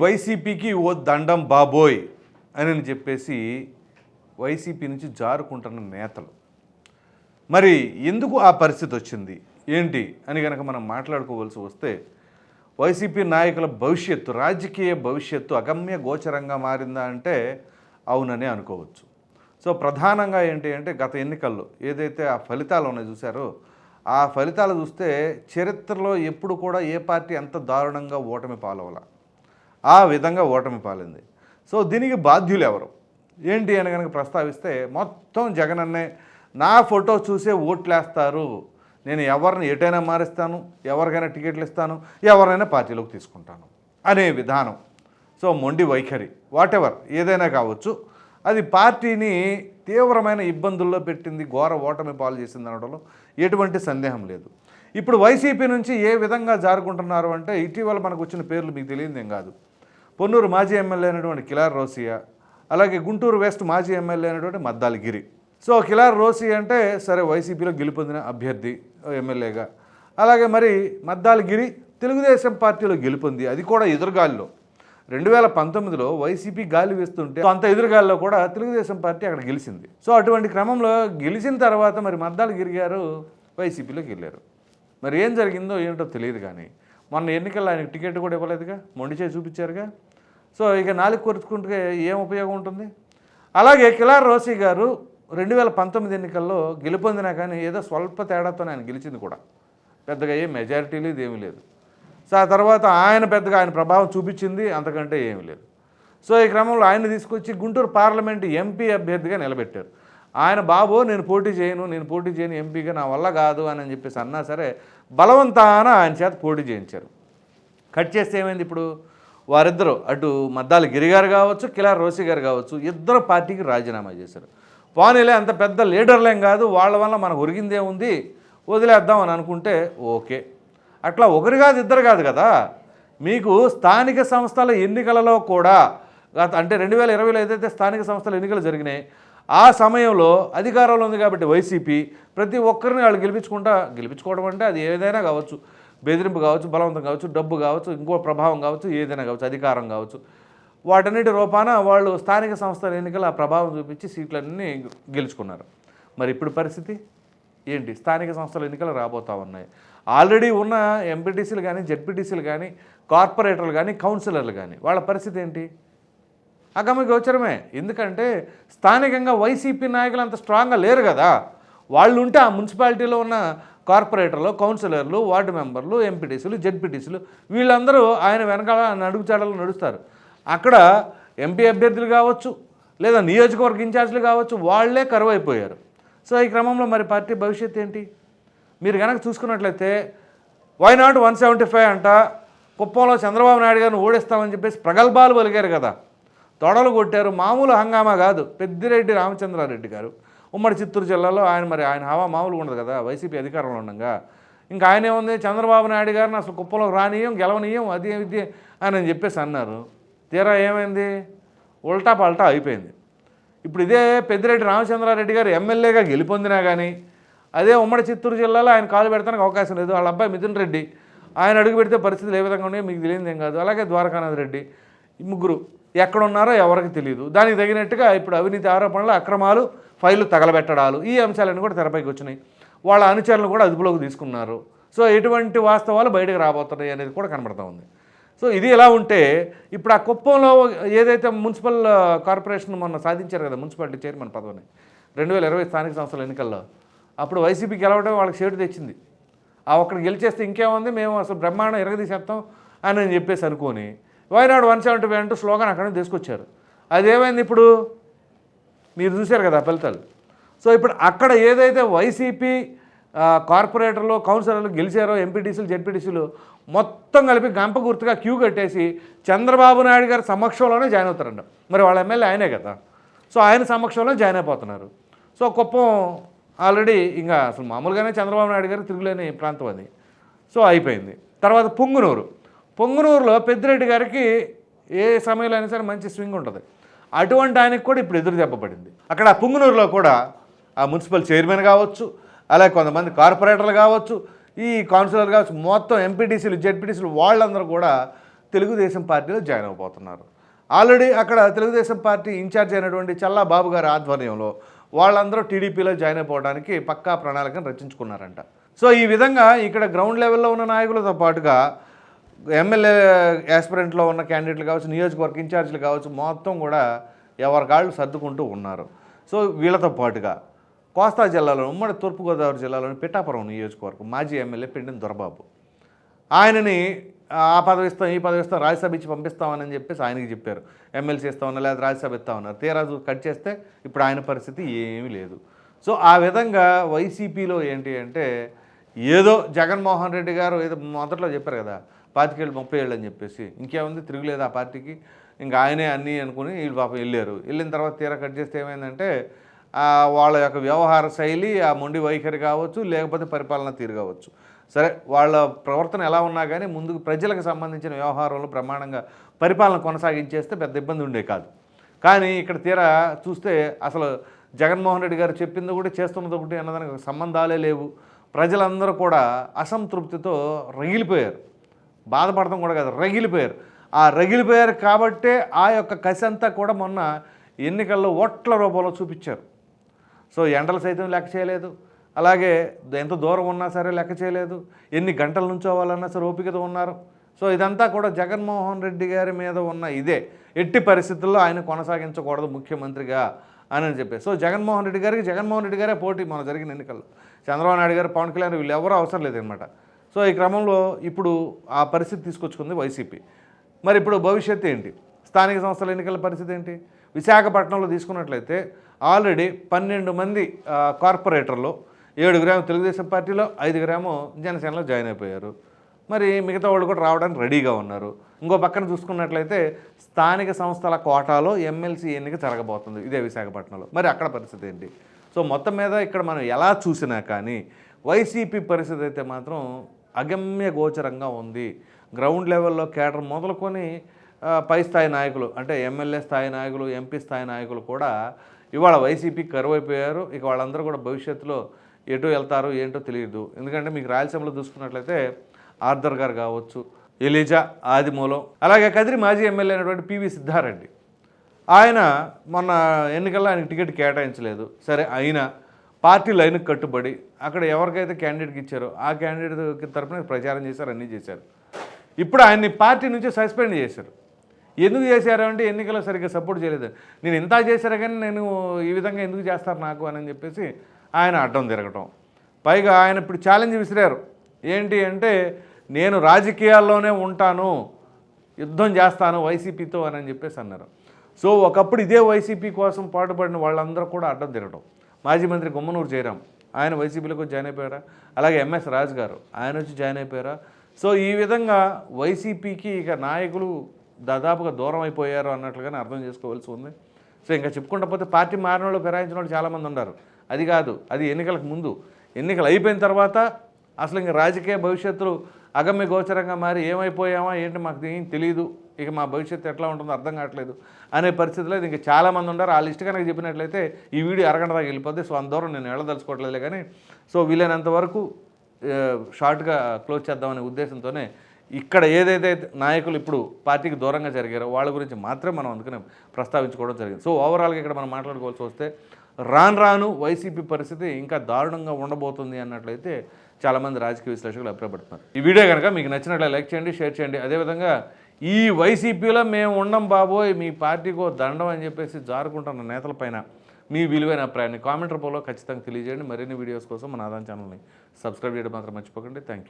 వైసీపీకి ఓ దండం బాబోయ్ అని చెప్పేసి వైసీపీ నుంచి జారుకుంటున్న నేతలు. మరి ఎందుకు ఆ పరిస్థితి వచ్చింది? ఏంటి? అని కనుక మనం మాట్లాడుకోవాల్సి వస్తే వైసీపీ నాయకుల భవిష్యత్తు రాజకీయ భవిష్యత్తు అగమ్య గోచరంగా మారిందా అంటే అవుననే అనుకోవచ్చు. సో ప్రధానంగా ఏంటి అంటే గత ఎన్నికల్లో ఏదైతే ఆ ఫలితాలు ఉన్నాయి చూసారో ఆ ఫలితాలు చూస్తే చరిత్రలో ఎప్పుడు కూడా ఏ పార్టీ ఎంత దారుణంగా ఓటమి పాలవల. ఆ విధంగా ఓటమి పాలింది. సో దీనికి బాధ్యులు ఎవరు ఏంటి అని కనుక ప్రస్తావిస్తే మొత్తం జగనన్నే నా ఫోటో చూసే ఓట్లేస్తారు. నేను ఎవరిని ఎటైనా మారుస్తాను ఎవరికైనా టికెట్లు ఇస్తాను ఎవరినైనా పార్టీలోకి తీసుకుంటాను. అనే విధానం. సో మొండి వైఖరి. వాట్ ఎవర్ ఏదైనా కావచ్చు. అది పార్టీని తీవ్రమైన ఇబ్బందుల్లో పెట్టింది ఘోర ఓటమి పాలు చేసింది అనడంలో ఎటువంటి సందేహం లేదు. ఇప్పుడు వైసీపీ నుంచి ఏ విధంగా జారుకుంటున్నారు అంటే ఇటీవల మనకు వచ్చిన పేర్లు మీకు తెలియదేం కాదు. పొన్నూరు మాజీ ఎమ్మెల్యే అయినటువంటి కిలార్ రోసియా అలాగే గుంటూరు వెస్ట్ మాజీ ఎమ్మెల్యే అయినటువంటి మద్దాలిగిరి. సో కిలార్ రోసి అంటే సరే వైసీపీలో గెలుపొందిన అభ్యర్థి ఎమ్మెల్యేగా. అలాగే మరి మద్దాలి గిరి తెలుగుదేశం పార్టీలో గెలుపొంది. అది కూడా ఎదురుగాలిలో. రెండు వేల పంతొమ్మిదిలో వైసీపీ గాలి వేస్తుంటే అంత ఎదురుగాల్లో కూడా తెలుగుదేశం పార్టీ అక్కడ గెలిచింది. సో అటువంటి క్రమంలో గెలిచిన తర్వాత మరి మద్దాలు గిరి గారు వైసీపీలోకి వెళ్ళారు. మరి ఏం జరిగిందో ఏంటో తెలియదు కానీ మొన్న ఎన్నికల్లో ఆయనకు టికెట్ కూడా ఇవ్వలేదుగా? మొండి చేసి చూపించారుగా? సో ఇక నాలుగు కొరుచుకుంటే ఏం ఉపయోగం ఉంటుంది? అలాగే కిలార్ రోసీ గారు రెండు వేల పంతొమ్మిది ఎన్నికల్లో గెలుపొందినా కానీ ఏదో స్వల్ప తేడాతో ఆయన గెలిచింది కూడా. పెద్దగా ఏ మెజారిటీ లేదు ఏమీ లేదు. సో ఆ తర్వాత ఆయన పెద్దగా ఆయన ప్రభావం చూపించింది అంతకంటే ఏమీ లేదు. సో ఈ క్రమంలో ఆయన తీసుకొచ్చి గుంటూరు పార్లమెంట్ ఎంపీ అభ్యర్థిగా నిలబెట్టారు. ఆయన బాబు నేను పోటీ చేయను నేను పోటీ చేయను ఎంపీగా నా వల్ల కాదు అని అని చెప్పేసి అన్నా సరే బలవంతాన ఆయన చేత పోటీ చేయించారు. కట్ చేస్తే ఏమైంది ఇప్పుడు? వారిద్దరూ అటు మద్దాలి గిరి గారు కావచ్చు కిలార్ రోసి గారు కావచ్చు ఇద్దరు పార్టీకి రాజీనామా చేశారు. పోనీలే అంత పెద్ద లీడర్లేం కాదు వాళ్ళ వల్ల మనకు ఒరిగిందే ఉంది వదిలేద్దాం అని అనుకుంటే ఓకే. అట్లా ఒకరు కాదు ఇద్దరు కాదు కదా. మీకు స్థానిక సంస్థల ఎన్నికలలో కూడా గత అంటే రెండు వేల ఇరవైలో ఏదైతే స్థానిక సంస్థల ఎన్నికలు జరిగినాయి ఆ సమయంలో అధికారంలో ఉంది కాబట్టి వైసీపీ ప్రతి ఒక్కరిని వాళ్ళు గెలిపించుకుంటా గెలిపించుకోవడం అంటే అది ఏదైనా కావచ్చు. బెదిరింపు కావచ్చు బలవంతం కావచ్చు డబ్బు కావచ్చు ఇంకో ప్రభావం కావచ్చు ఏదైనా కావచ్చు అధికారం కావచ్చు. వాటన్నిటి రూపాన వాళ్ళు స్థానిక సంస్థల ఎన్నికల ప్రభావం చూపించి సీట్లన్నీ గెలుచుకున్నారు. మరి ఇప్పుడు పరిస్థితి? ఏంటి? స్థానిక సంస్థల ఎన్నికలు రాబోతా ఉన్నాయి. ఆల్రెడీ ఉన్న ఎంపీటీసీలు కానీ జెడ్పీటీసీలు కానీ కార్పొరేటర్లు కానీ కౌన్సిలర్లు కానీ వాళ్ళ పరిస్థితి ఏంటి? అగమ్య గోచరమే. ఎందుకంటే స్థానికంగా వైసీపీ నాయకులు అంత స్ట్రాంగ్గా లేరు కదా. వాళ్ళు ఉంటే ఆ మున్సిపాలిటీలో ఉన్న కార్పొరేటర్లు కౌన్సిలర్లు వార్డు మెంబర్లు ఎంపీటీసీలు జెడ్పీటీసీలు వీళ్ళందరూ ఆయన వెనకాల నడుగుచాడలు నడుస్తారు. అక్కడ ఎంపీ అభ్యర్థులు కావచ్చు లేదా నియోజకవర్గ ఇన్ఛార్జీలు కావచ్చు వాళ్ళే కరువు అయిపోయారు సో ఈ క్రమంలో మరి పార్టీ భవిష్యత్తు ఏంటి? మీరు కనుక చూసుకున్నట్లయితే why not one seventy five అంట కుప్పంలో చంద్రబాబు నాయుడు గారిని ఓడిస్తామని చెప్పేసి ప్రగల్భాలు పలికారు కదా. తొడలు కొట్టారు మామూలు హంగామా కాదు. పెద్దిరెడ్డి రామచంద్రారెడ్డి గారు. ఉమ్మడి చిత్తూరు జిల్లాలో ఆయన మరి ఆయన హవా మామూలుగా ఉండదు కదా వైసీపీ అధికారంలో ఉండగా. ఇంకా ఆయన ఏముంది? చంద్రబాబు నాయుడు గారిని అసలు కుప్పలోకి రానియం గెలవనీయం అది ఇది అని చెప్పేసి అన్నారు. తీరా ఏమైంది? ఉల్టా పల్టా అయిపోయింది. ఇప్పుడు ఇదే పెద్దిరెడ్డి రామచంద్రారెడ్డి గారు ఎమ్మెల్యేగా గెలిపొందినా కానీ అదే ఉమ్మడి చిత్తూరు జిల్లాలో ఆయన కాలు పెడతానికి అవకాశం లేదు. వాళ్ళ అబ్బాయి మిథున్ రెడ్డి ఆయన అడుగు పెడితే పరిస్థితులు ఏ విధంగా ఉన్నాయో మీకు తెలియదు ఏం కాదు. అలాగే ద్వారకానాథ్ రెడ్డి ముగ్గురు ఎక్కడ ఉన్నారో ఎవరికి తెలియదు దానికి తగినట్టుగా ఇప్పుడు అవినీతి ఆరోపణలు అక్రమాలు ఫైళ్ళు తగలబెట్టడాలు ఈ అంశాలన్నీ కూడా తెరపైకి వచ్చినాయి. వాళ్ళ అనుచరులు కూడా అదుపులోకి తీసుకున్నారు. సో ఎటువంటి వాస్తవాలు బయటకు రాబోతున్నాయి అనేది కూడా కనబడుతూ ఉంది. సో ఇది ఎలా ఉంటే ఇప్పుడు ఆ కుప్పంలో ఏదైతే మున్సిపల్ కార్పొరేషన్ మొన్న సాధించారు కదా మున్సిపాలిటీ చైర్మన్ పదవిని రెండు వేల ఇరవై స్థానిక సంస్థల ఎన్నికల్లో అప్పుడు వైసీపీ గెలవడం వాళ్ళకి షేటు తెచ్చింది. ఆ ఒక్కడికి గెలిచేస్తే ఇంకేముంది మేము అసలు బ్రహ్మాండం ఎరగదీసేస్తాం అని చెప్పేసి అనుకొని వైనాడు వన్ సెవెంటీ అంటూ స్లోగన్ అక్కడ తీసుకొచ్చారు. అదేమైంది ఇప్పుడు? మీరు చూశారు కదా ఫలితాలు. సో ఇప్పుడు అక్కడ ఏదైతే వైసీపీ కార్పొరేటర్లు కౌన్సిలర్లు గెలిచారో ఎంపీటీసీలు జెడ్పీటీసీలు మొత్తం కలిపి గంప గుర్తుగా క్యూ కట్టేసి చంద్రబాబు నాయుడు గారి సమక్షంలోనే జాయిన్ అవుతారంట. మరి వాళ్ళ ఎమ్మెల్యే ఆయనే కదా. సో ఆయన సమక్షంలో జాయిన్ అయిపోతున్నారు. సో కుప్పం ఆల్రెడీ ఇంకా అసలు మామూలుగానే చంద్రబాబు నాయుడు గారు తిరుగులేని ప్రాంతం అది. సో అయిపోయింది. తర్వాత పొంగునూరు. పొంగునూరులో పెద్దిరెడ్డి గారికి ఏ సమయంలో అయినా సరే మంచి స్వింగ్ ఉంటుంది. అటువంటి ఆయనకు కూడా ఇప్పుడు ఎదురు దెబ్బపడింది. అక్కడ పుంగునూరులో కూడా ఆ మున్సిపల్ చైర్మన్ కావచ్చు అలాగే కొంతమంది కార్పొరేటర్లు కావచ్చు ఈ కౌన్సిలర్ కావచ్చు మొత్తం ఎంపీటీసీలు జెడ్పీటీసీలు వాళ్ళందరూ కూడా తెలుగుదేశం పార్టీలో జాయిన్ అవబోతున్నారు. ఆల్రెడీ అక్కడ తెలుగుదేశం పార్టీ ఇన్ఛార్జ్ అయినటువంటి చల్లా బాబు గారి ఆధ్వర్యంలో వాళ్ళందరూ టీడీపీలో జాయిన్ అయిపోవడానికి పక్కా ప్రణాళికను రచించుకున్నారంట. సో ఈ విధంగా ఇక్కడ గ్రౌండ్ లెవెల్లో ఉన్న నాయకులతో పాటుగా ఎమ్మెల్యే యాస్పిరెంట్లో ఉన్న క్యాండిడేట్లు కావచ్చు నియోజకవర్గ ఇన్ఛార్జీలు కావచ్చు మొత్తం కూడా ఎవరికాళ్ళు సర్దుకుంటూ ఉన్నారు. సో వీళ్ళతో పాటుగా కోస్తా జిల్లాలో ఉమ్మడి తూర్పుగోదావరి జిల్లాలోని పిఠాపురం నియోజకవర్గం మాజీ ఎమ్మెల్యే పిండిన దొరబాబు. ఆయనని ఆ పదవి ఇస్తాం ఈ పదవి ఇస్తాం రాజ్యసభ ఇచ్చి పంపిస్తామని చెప్పేసి ఆయనకి చెప్పారు. ఎమ్మెల్సీ ఇస్తామన్నా లేదా రాజ్యసభ ఇస్తామన్నారు తీరాజు కట్ చేస్తే ఇప్పుడు ఆయన పరిస్థితి ఏమీ లేదు. సో ఆ విధంగా వైసీపీలో ఏంటి అంటే ఏదో జగన్మోహన్ రెడ్డి గారు ఏదో మొదట్లో చెప్పారు కదా పాతికేళ్ళు ముప్పై ఏళ్ళు అని చెప్పేసి. ఇంకేముంది? తిరుగులేదు ఆ పార్టీకి. ఇంకా ఆయనే అన్నీ అనుకుని వీళ్ళు పాపం వెళ్ళారు. వెళ్ళిన తర్వాత తీరా కట్ చేస్తే ఏమైందంటే వాళ్ళ యొక్క వ్యవహార శైలి ఆ మొండి వైఖరి కావచ్చు లేకపోతే పరిపాలన తీరు కావచ్చు. సరే వాళ్ళ ప్రవర్తన ఎలా ఉన్నా కానీ ముందుకు ప్రజలకు సంబంధించిన వ్యవహారంలో ప్రమాణంగా పరిపాలన కొనసాగించేస్తే పెద్ద ఇబ్బంది ఉండే కాదు. కానీ ఇక్కడ తీరా చూస్తే అసలు జగన్మోహన్ రెడ్డి గారు చెప్పింది ఒకటి చేస్తున్నది ఒకటి అన్నదానికి సంబంధాలే లేవు. ప్రజలందరూ కూడా అసంతృప్తితో రగిలిపోయారు. బాధపడటం కూడా కాదు రగిలిపోయారు. ఆ రగిలిపోయారు కాబట్టే ఆ యొక్క కసి అంతా కూడా మొన్న ఎన్నికల్లో ఓట్ల రూపంలో చూపించారు. సో ఎండలు సైతం లెక్క చేయలేదు. అలాగే ఎంత దూరం ఉన్నా సరే లెక్క చేయలేదు. ఎన్ని గంటల నుంచోవాలన్నా సరే ఓపికతో ఉన్నారు. సో ఇదంతా కూడా జగన్మోహన్ రెడ్డి గారి మీద ఉన్న ఇదే. ఎట్టి పరిస్థితుల్లో ఆయన కొనసాగించకూడదు ముఖ్యమంత్రిగా అని అని చెప్పి సో జగన్మోహన్ రెడ్డి గారికి జగన్మోహన్ రెడ్డి గారే పోటీ మన జరిగిన ఎన్నికల్లో. చంద్రబాబు నాయుడు గారు పవన్ కళ్యాణ్ వీళ్ళు ఎవరూ అవసరం లేదనమాట. సో ఈ క్రమంలో ఇప్పుడు ఆ పరిస్థితి తీసుకొచ్చుకుంది వైసీపీ. మరి ఇప్పుడు భవిష్యత్తు ఏంటి? స్థానిక సంస్థల ఎన్నికల పరిస్థితి ఏంటి? విశాఖపట్నంలో తీసుకున్నట్లయితే ఆల్రెడీ పన్నెండు మంది కార్పొరేటర్లు ఏడుగురేమో తెలుగుదేశం పార్టీలో ఐదుగురేమో జనసేనలో జాయిన్ అయిపోయారు. మరి మిగతా వాళ్ళు కూడా రావడానికి రెడీగా ఉన్నారు. ఇంకో పక్కన చూసుకున్నట్లయితే స్థానిక సంస్థల కోటాలో ఎమ్మెల్సీ ఎన్నిక జరగబోతుంది ఇదే విశాఖపట్నంలో. మరి అక్కడ పరిస్థితి ఏంటి? సో మొత్తం మీద ఇక్కడ మనం ఎలా చూసినా కానీ వైసీపీ పరిస్థితి అయితే మాత్రం అగమ్య గోచరంగా ఉంది. గ్రౌండ్ లెవెల్లో కేటర్ మొదలుకొని పై స్థాయి నాయకులు అంటే ఎమ్మెల్యే స్థాయి నాయకులు ఎంపీ స్థాయి నాయకులు కూడా ఇవాళ వైసీపీ కరువైపోయారు. ఇక వాళ్ళందరూ కూడా భవిష్యత్తులో ఎటు వెళ్తారు ఏంటో తెలియదు. ఎందుకంటే మీకు రాయలసీమలో చూసుకున్నట్లయితే ఆర్థర్ గారు కావచ్చు ఎలిజా ఆదిమూలం అలాగే కదిరి మాజీ ఎమ్మెల్యే అయినటువంటి పివి సిద్ధారెడ్డి. ఆయన మొన్న ఎన్నికల్లో ఆయనకి టికెట్ కేటాయించలేదు. సరే అయినా పార్టీ లైన్కి కట్టుబడి అక్కడ ఎవరికైతే క్యాండిడేట్కి ఇచ్చారో ఆ క్యాండిడేట్ తరపున ప్రచారం చేశారు అన్నీ చేశారు. ఇప్పుడు ఆయన్ని పార్టీ నుంచి సస్పెండ్ చేశారు. ఎందుకు చేశారు అంటే ఎన్నికల్లో సరిగ్గా సపోర్ట్ చేయలేదు. నేను ఇంత చేశారు కానీ నేను ఈ విధంగా ఎందుకు చేస్తారు నాకు అని చెప్పేసి ఆయన అడ్డం తిరగటం. పైగా ఆయన ఇప్పుడు ఛాలెంజ్ విసిరారు. ఏంటి అంటే నేను రాజకీయాల్లోనే ఉంటాను యుద్ధం చేస్తాను వైసీపీతో అని చెప్పేసి అన్నారు. సో ఒకప్పుడు ఇదే వైసీపీ కోసం పాటుపడిన వాళ్ళందరూ కూడా అడ్డం తిరగడం. మాజీ మంత్రి గుమ్మనూరు జయరాం ఆయన వైసీపీలోకి జాయిన్ అయిపోయారా? అలాగే ఎంఎస్ రాజు గారు ఆయన వచ్చి జాయిన్ అయిపోయారా? సో ఈ విధంగా వైసీపీకి ఇక నాయకులు దాదాపుగా దూరం అయిపోయారు అన్నట్లుగానే అర్థం చేసుకోవాల్సి ఉంది. సో ఇంకా చెప్పుకుంటా పోతే పార్టీ మారిన వాళ్ళు ఫిరాయించిన వాళ్ళు చాలామంది ఉన్నారు. అది కాదు అది ఎన్నికలకు ముందు. ఎన్నికలు అయిపోయిన తర్వాత అసలు ఇంకా రాజకీయ భవిష్యత్తులో అగమ్య గోచరంగా మారి ఏమైపోయామా ఏంటి మాకు ఏం తెలియదు ఇక మా భవిష్యత్తు ఎట్లా ఉంటుందో అర్థం కావట్లేదు అనే పరిస్థితిలో ఇంకా చాలామంది ఉన్నారు. ఆ లిస్ట్ కనుక చెప్పినట్లయితే ఈ వీడియో అరగంట దాకా వెళ్ళిపోద్ది. సో అంత దూరం నేను వెళ్ళదలుచుకోవట్లేదు కానీ సో వీలైనంత వరకు షార్ట్గా క్లోజ్ చేద్దామనే ఉద్దేశంతోనే ఇక్కడ ఏదైతే నాయకులు ఇప్పుడు పార్టీకి దూరంగా జరిగారో వాళ్ళ గురించి మాత్రమే మనం అందుకనే ప్రస్తావించుకోవడం జరిగింది. సో ఓవరాల్గా ఇక్కడ మనం మాట్లాడుకోవాల్సి వస్తే రాను రాను వైసీపీ పరిస్థితి ఇంకా దారుణంగా ఉండబోతుంది అన్నట్లయితే చాలామంది రాజకీయ విశ్లేషకులు అభిప్రాయపడుతున్నారు. ఈ వీడియో కనుక మీకు నచ్చినట్లే లైక్ చేయండి షేర్ చేయండి. అదేవిధంగా ఈ వైసీపీలో మేము ఉండం బాబోయ్ మీ పార్టీకో దండం అని చెప్పేసి జారుకుంటున్న నేతలపైన మీ విలువైన అభిప్రాయాన్ని కామెంట్ రూపంలో ఖచ్చితంగా తెలియజేయండి. మరిన్ని వీడియోస్ కోసం మన ఆదాయం ఛానల్ని సబ్స్క్రైబ్ చేయడం మాత్రం మర్చిపోకండి. Thank you